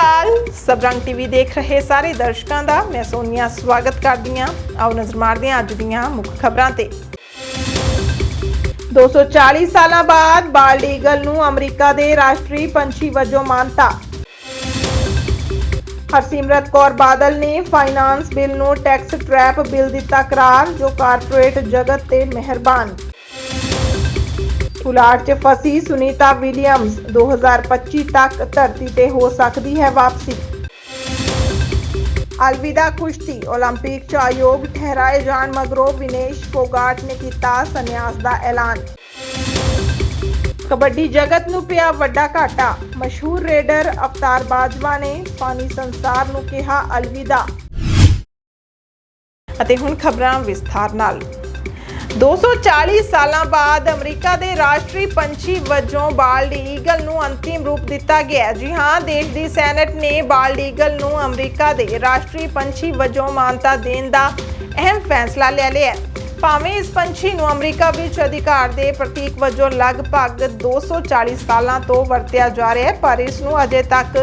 ਸਬਰੰਗ TV ਦੇਖ ਰਹੇ ਸਾਰੇ ਦਰਸ਼ਕਾਂ ਦਾ। ਮੈਂ ਸੋਨੀਆ, ਸਵਾਗਤ ਕਰਦੀ ਹਾਂ। ਆਓ ਨਜ਼ਰ ਮਾਰਦੇ ਹਾਂ ਅੱਜ ਦੀਆਂ ਮੁੱਖ ਖਬਰਾਂ ਤੇ। 240 ਸਾਲਾਂ ਬਾਅਦ ਬਾਲਡ ਈਗਲ ਨੂੰ ਅਮਰੀਕਾ ਦੇ ਰਾਸ਼ਟਰੀ ਪੰਛੀ ਵਜੋਂ ਮਾਨਤਾ। ਹਰਸਿਮਰਤ ਕੌਰ ਬਾਦਲ ਨੇ ਫਾਈਨਾਂਸ ਬਿੱਲ ਨੂੰ ਟੈਕਸ ਟ੍ਰੈਪ ਬਿੱਲ ਦਿੱਤਾ ਕਰਾਰ, ਜੋ ਕਾਰਪੋਰੇਟ ਜਗਤ ਤੇ ਮਿਹਰਬਾਨ। ਉਲਾੜ 'ਚ ਫਸੀ ਸੁਨੀਤਾ ਵਿਲੀਅਮਸ 2025 ਤੱਕ ਧਰਤੀ ਤੇ ਹੋ ਸਕਦੀ ਹੈ ਵਾਪਸੀ। अलविदा कुश्ती ओलंपिक च आयोग ठहराए जान मगरों विनेश फोगाट ने किया संन्यास का ऐलान ਕਬੱਡੀ ਜਗਤ ਨੂੰ ਪਿਆ ਵੱਡਾ ਘਾਟਾ। ਮਸ਼ਹੂਰ ਰੇਡਰ ਅਵਤਾਰ ਬਾਜਵਾ ਨੇ ਫਾਨੀ ਸੰਸਾਰ ਨੂੰ ਕਿਹਾ ਅਲਵਿਦਾ। ਅਤੇ ਹੁਣ ਖਬਰਾਂ ਵਿਸਥਾਰ ਨਾਲ। 240 ਸਾਲਾਂ ਬਾਅਦ ਅਮਰੀਕਾ ਦੇ ਰਾਸ਼ਟਰੀ ਪੰਛੀ ਵਜੋਂ ਬਾਲਡ ਈਗਲ ਨੂੰ ਅੰਤਿਮ ਰੂਪ ਦਿੱਤਾ ਗਿਆ। ਜੀ ਹਾਂ, ਦੇਸ਼ ਦੀ ਸੈਨੇਟ ਨੇ ਬਾਲਡ ਈਗਲ ਨੂੰ ਅਮਰੀਕਾ ਦੇ ਰਾਸ਼ਟਰੀ ਪੰਛੀ ਵਜੋਂ ਮਾਨਤਾ ਦੇਣ ਦਾ ਅਹਿਮ ਫੈਸਲਾ ਲੈ ਲਿਆ ਭਾਵੇਂ ਇਸ ਪੰਛੀ ਨੂੰ ਅਮਰੀਕਾ ਵਿੱਚ ਅਧਿਕਾਰ ਦੇ ਪ੍ਰਤੀਕ ਵਜੋਂ ਲਗਭਗ 240 ਸਾਲਾਂ ਤੋਂ ਵਰਤਿਆ ਜਾ ਰਿਹਾ ਹੈ, ਪਰ ਇਸ ਨੂੰ ਅਜੇ ਤੱਕ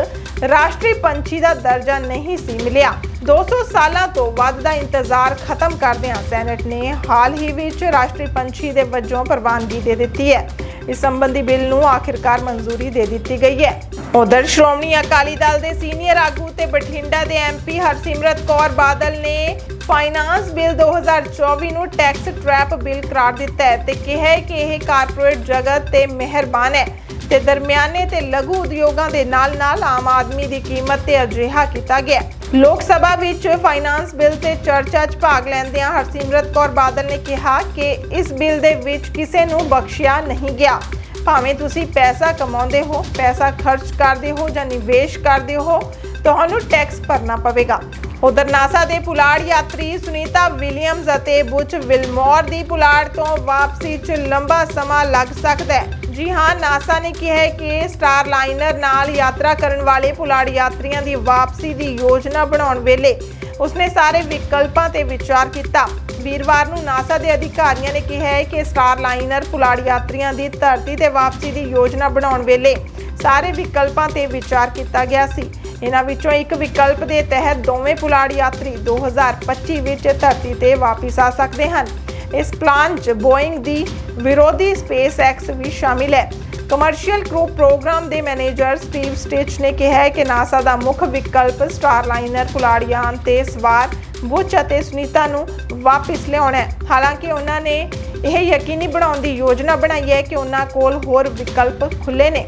ਰਾਸ਼ਟਰੀ ਪੰਛੀ ਦਾ ਦਰਜਾ ਨਹੀਂ ਸੀ ਮਿਲਿਆ। 200 ਸਾਲਾਂ ਤੋਂ ਵੱਧ ਦਾ ਇੰਤਜ਼ਾਰ ਖਤਮ ਕਰਦਿਆਂ ਸੈਨੇਟ ਨੇ ਹਾਲ ਹੀ ਵਿੱਚ ਰਾਸ਼ਟਰੀ ਪੰਛੀ ਦੇ ਵਜੋਂ ਪ੍ਰਵਾਨਗੀ ਦੇ ਦਿੱਤੀ ਹੈ। ਇਸ ਸੰਬੰਧੀ ਬਿੱਲ ਨੂੰ ਆਖਿਰਕਾਰ ਮਨਜ਼ੂਰੀ ਦੇ ਦਿੱਤੀ ਗਈ ਹੈ। ਉਧਰ ਸ਼੍ਰੋਮਣੀ ਅਕਾਲੀ ਦਲ ਦੇ ਸੀਨੀਅਰ ਆਗੂ ਤੇ ਬਠਿੰਡਾ ਦੇ ਐਮਪੀ ਹਰਸਿਮਰਤ ਕੌਰ ਬਾਦਲ ਨੇ ਫਾਈਨਾਂਸ ਬਿੱਲ 2024 ਨੂੰ ਟੈਕਸ ਟ੍ਰੈਪ ਬਿੱਲ ਕਰਾਰ ਦਿੱਤਾ ਹੈ ਤੇ ਕਿਹਾ ਕਿ ਇਹ ਕਾਰਪੋਰੇਟ ਜਗਤ ਤੇ ਮਿਹਰਬਾਨ ਹੈ ਤੇ ਦਰਮਿਆਨੇ ਤੇ ਲਘੂ ਉਦਯੋਗਾਂ ਦੇ ਨਾਲ-ਨਾਲ ਆਮ ਆਦਮੀ ਦੀ ਕੀਮਤ ਤੇ ਅਜਿਹਾ ਕੀਤਾ ਗਿਆ ਲੋਕ ਸਭਾ ਵਿੱਚ ਫਾਈਨਾਂਸ ਬਿੱਲ ਤੇ ਚਰਚਾ 'ਚ ਭਾਗ ਲੈਂਦਿਆਂ ਹਰਸਿਮਰਤ ਕੌਰ ਬਾਦਲ ਨੇ ਕਿਹਾ ਕਿ ਇਸ ਬਿੱਲ ਦੇ ਵਿੱਚ ਕਿਸੇ ਨੂੰ ਬਖਸ਼ਿਆ ਨਹੀਂ ਗਿਆ। ਭਾਵੇਂ ਤੁਸੀਂ ਪੈਸਾ ਕਮਾਉਂਦੇ ਹੋ, ਪੈਸਾ ਖਰਚ ਕਰਦੇ ਹੋ ਜਾਂ ਨਿਵੇਸ਼ ਕਰਦੇ ਹੋ, ਤੁਹਾਨੂੰ ਟੈਕਸ ਭਰਨਾ ਪਵੇਗਾ। ਉਧਰ ਨਾਸਾ ਦੇ ਪੁਲਾੜ ਯਾਤਰੀ ਸੁਨੀਤਾ ਵਿਲੀਅਮਸ ਅਤੇ ਬੁਚ ਵਿਲਮੋਰ ਦੀ ਪੁਲਾੜ ਤੋਂ ਵਾਪਸੀ 'ਚ ਲੰਬਾ ਸਮਾਂ ਲੱਗ ਸਕਦਾ ਹੈ। ਜੀ ਹਾਂ, ਨਾਸਾ ਨੇ ਕਿਹਾ ਹੈ ਕਿ ਸਟਾਰ ਲਾਈਨਰ ਨਾਲ ਯਾਤਰਾ ਕਰਨ ਵਾਲੇ ਪੁਲਾੜ ਯਾਤਰੀਆਂ ਦੀ ਵਾਪਸੀ ਦੀ ਯੋਜਨਾ ਬਣਾਉਣ ਵੇਲੇ ਉਸਨੇ ਸਾਰੇ ਵਿਕਲਪਾਂ ਤੇ ਵਿਚਾਰ ਕੀਤਾ। ਵੀਰਵਾਰ ਨੂੰ ਨਾਸਾ ਦੇ ਅਧਿਕਾਰੀਆਂ ਨੇ ਕਿਹਾ ਹੈ ਕਿ ਸਟਾਰ ਲਾਈਨਰ ਪੁਲਾੜ ਯਾਤਰੀਆਂ ਦੀ ਧਰਤੀ ਤੇ ਵਾਪਸੀ ਦੀ ਯੋਜਨਾ ਬਣਾਉਣ ਵੇਲੇ ਸਾਰੇ ਵਿਕਲਪਾਂ ਤੇ ਵਿਚਾਰ ਕੀਤਾ ਗਿਆ ਸੀ। ਇਹਨਾਂ ਵਿੱਚੋਂ ਇੱਕ ਵਿਕਲਪ ਦੇ ਤਹਿਤ ਦੋਵੇਂ ਪੁਲਾੜ ਯਾਤਰੀ 2025 ਵਿੱਚ ਧਰਤੀ ਤੇ ਵਾਪਸ ਆ ਸਕਦੇ ਹਨ। ਇਸ ਪਲਾਨ 'ਚ ਬੋਇੰਗ ਦੀ ਵਿਰੋਧੀ ਸਪੇਸ ਐਕਸ ਵੀ ਸ਼ਾਮਿਲ ਹੈ। ਕਮਰਸ਼ੀਅਲ ਕਰੂ ਪ੍ਰੋਗਰਾਮ ਦੇ ਮੈਨੇਜਰ ਸਟੀਵ ਸਟਿਚ ਨੇ ਕਿਹਾ ਹੈ ਕਿ ਨਾਸਾ ਦਾ ਮੁੱਖ ਵਿਕਲਪ ਸਟਾਰਲਾਈਨਰ ਪੁਲਾੜੀਆਨ ਤੇ ਸਵਾਰ ਬੁੱਚ ਅਤੇ ਸੁਨੀਤਾ ਨੂੰ ਵਾਪਸ ਲਿਆਉਣਾ ਹੈ। ਹਾਲਾਂਕਿ ਉਹਨਾਂ ਨੇ ਇਹ ਯਕੀਨੀ ਬਣਾਉਣ ਦੀ ਯੋਜਨਾ ਬਣਾਈ ਹੈ ਕਿ ਉਹਨਾਂ ਕੋਲ ਹੋਰ ਵਿਕਲਪ ਖੁੱਲੇ ਨੇ।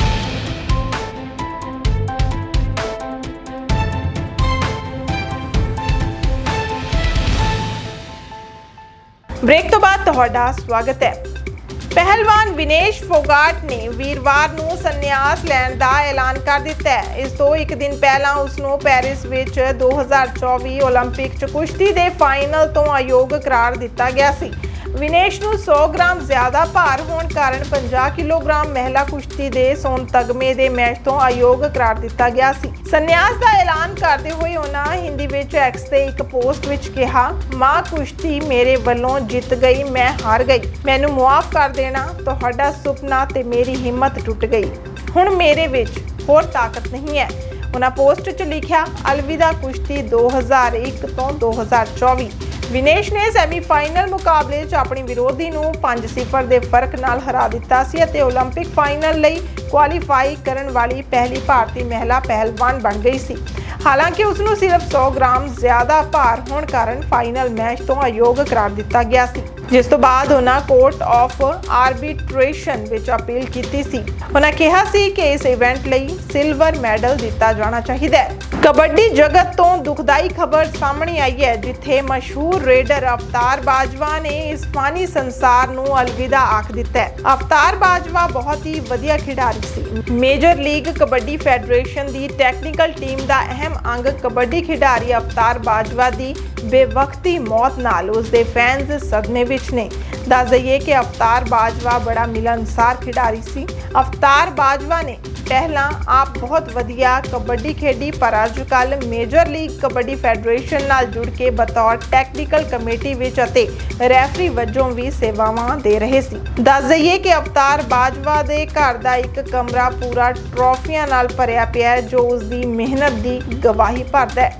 ਬ੍ਰੇਕ ਤੋਂ ਬਾਅਦ ਤੁਹਾਡਾ ਸਵਾਗਤ ਹੈ ਪਹਿਲਵਾਨ ਵਿਨੇਸ਼ ਫੋਗਾਟ ਨੇ ਵੀਰਵਾਰ ਨੂੰ ਸੰਨਿਆਸ ਲੈਣ ਦਾ ਐਲਾਨ ਕਰ ਦਿੱਤਾ ਹੈ ਇਸ ਤੋਂ ਇੱਕ ਦਿਨ ਪਹਿਲਾਂ ਉਸ ਨੂੰ ਪੈਰਿਸ ਵਿੱਚ 2024 올림픽 ਚ ਕੁਸ਼ਤੀ ਦੇ ਫਾਈਨਲ ਤੋਂ ਅਯੋਗ ਕਰਾਰ ਦਿੱਤਾ ਗਿਆ ਸੀ ਵਿਨੇਸ਼ ਨੂੰ 100 ਗ੍ਰਾਮ ਜ਼ਿਆਦਾ ਭਾਰ ਹੋਣ ਕਾਰਨ 50 ਕਿਲੋਗ੍ਰਾਮ ਮਹਿਲਾ ਕੁਸ਼ਤੀ ਦੇ ਸੋਨ ਤਗਮੇ ਦੇ ਮੈਚ ਤੋਂ ਅਯੋਗ ਕਰਾਰ ਦਿੱਤਾ ਗਿਆ ਸੀ। ਸੰਨਿਆਸ ਦਾ ਐਲਾਨ ਕਰਦੇ ਹੋਏ ਉਹਨਾਂ ਹਿੰਦੀ ਵਿੱਚ ਐਕਸ ਤੇ ਇੱਕ ਪੋਸਟ ਵਿੱਚ ਕਿਹਾ, ਮਾਂ ਕੁਸ਼ਤੀ ਮੇਰੇ ਵੱਲੋਂ ਜਿੱਤ ਗਈ, ਮੈਂ ਹਾਰ ਗਈ। ਮੈਨੂੰ ਮੁਆਫ ਕਰ ਦੇਣਾ, ਤੁਹਾਡਾ ਸੁਪਨਾ ਤੇ ਮੇਰੀ ਹਿੰਮਤ ਟੁੱਟ ਗਈ। ਹੁਣ ਮੇਰੇ ਵਿੱਚ ਹੋਰ ਤਾਕਤ ਨਹੀਂ ਹੈ। ਉਹਨਾਂ ਪੋਸਟ 'ਚ ਲਿਖਿਆ, ਅਲਵਿਦਾ ਕੁਸ਼ਤੀ 2001 ਤੋਂ 2024 ਵਿਨੇਸ਼ ਨੇ ਸੈਮੀਫਾਈਨਲ ਮੁਕਾਬਲੇ 'ਚ ਆਪਣੀ ਵਿਰੋਧੀ ਨੂੰ 5-0 ਦੇ ਫਰਕ ਨਾਲ ਹਰਾ ਦਿੱਤਾ ਸੀ ਅਤੇ 올림픽 ਫਾਈਨਲ ਲਈ ਕੁਆਲੀਫਾਈ ਕਰਨ ਵਾਲੀ ਪਹਿਲੀ ਭਾਰਤੀ ਮਹਿਲਾ ਪਹਿਲਵਾਨ ਬਣ ਗਈ ਸੀ ਹਾਲਾਂਕਿ ਉਸ ਨੂੰ ਸਿਰਫ 100 ਗ੍ਰਾਮ ਜ਼ਿਆਦਾ ਭਾਰ ਹੋਣ ਕਾਰਨ ਫਾਈਨਲ ਮੈਚ ਤੋਂ ਅਯੋਗ ਕਰਾਰ ਦਿੱਤਾ ਗਿਆ ਸੀ ਜਿਸ ਤੋਂ ਬਾਅਦ ਉਹਨਾਂ ਕੋਰਟ ਆਫ ਆਰਬਿਟ੍ਰੇਸ਼ਨ ਵਿੱਚ ਅਪੀਲ ਕੀਤੀ ਸੀ। ਉਹਨਾਂ ਕਿਹਾ ਸੀ ਕਿ ਇਸ ਇਵੈਂਟ ਲਈ ਸਿਲਵਰ ਮੈਡਲ ਦਿੱਤਾ ਜਾਣਾ ਚਾਹੀਦਾ ਹੈ। ਕਬੱਡੀ ਜਗਤ ਤੋਂ ਦੁਖਦਾਈ ਖਬਰ ਸਾਹਮਣੇ ਆਈ ਹੈ, ਜਿੱਥੇ ਮਸ਼ਹੂਰ ਰੇਡਰ ਅਵਤਾਰ ਬਾਜਵਾ ਨੇ ਇਸ ਫਾਨੀ ਸੰਸਾਰ ਨੂੰ ਅਲਵਿਦਾ ਆਖ ਦਿੱਤਾ ਹੈ। ਅਵਤਾਰ ਬਾਜਵਾ ਬਹੁਤ ਹੀ ਵਧੀਆ ਖਿਡਾਰੀ ਸੀ। ਮੇਜਰ ਲੀਗ ਕਬੱਡੀ ਫੈਡਰੇਸ਼ਨ ਦੀ ਟੈਕਨੀਕਲ ਟੀਮ ਦਾ ਅਹਿਮ ਅੰਗ ਕਬੱਡੀ ਖਿਡਾਰੀ ਅਵਤਾਰ ਬਾਜਵਾ ਦੀ ਬੇਵਕਤੀ ਮੌਤ ਨਾਲ ਉਸ ਦੇ ਫੈਨਸ ਸਦਮੇ ਵਿੱਚ ਵਿੱਚ ਨੇ ਦੱਸ ਦਈਏ ਕਿ ਅਵਤਾਰ ਬਾਜਵਾ ਬੜਾ ਮਿਲਨਸਾਰ ਖਿਡਾਰੀ ਸੀ। ਅਵਤਾਰ ਬਾਜਵਾ ਨੇ ਪਹਿਲਾਂ ਆਪ ਬਹੁਤ ਵਧੀਆ ਕਬੱਡੀ ਖੇਡੀ, ਪਰ ਅੱਜ ਕੱਲ੍ਹ ਮੇਜਰ ਲੀਗ ਕਬੱਡੀ ਫੈਡਰੇਸ਼ਨ ਨਾਲ ਜੁੜ ਕੇ ਬਤੌਰ ਟੈਕਨੀਕਲ ਕਮੇਟੀ ਵਿੱਚ ਅਤੇ ਰੈਫਰੀ ਵਜੋਂ ਵੀ ਸੇਵਾਵਾਂ ਦੇ ਰਹੇ ਸੀ। ਦੱਸ ਦਈਏ ਕਿ ਅਵਤਾਰ ਬਾਜਵਾ ਦੇ ਘਰ ਦਾ ਇੱਕ ਕਮਰਾ ਪੂਰਾ ਟਰੋਫੀਆਂ ਨਾਲ ਭਰਿਆ ਪਿਆ ਹੈ, ਜੋ ਉਸ ਦੀ ਮਿਹਨਤ ਦੀ ਗਵਾਹੀ ਭਰਦਾ ਹੈ।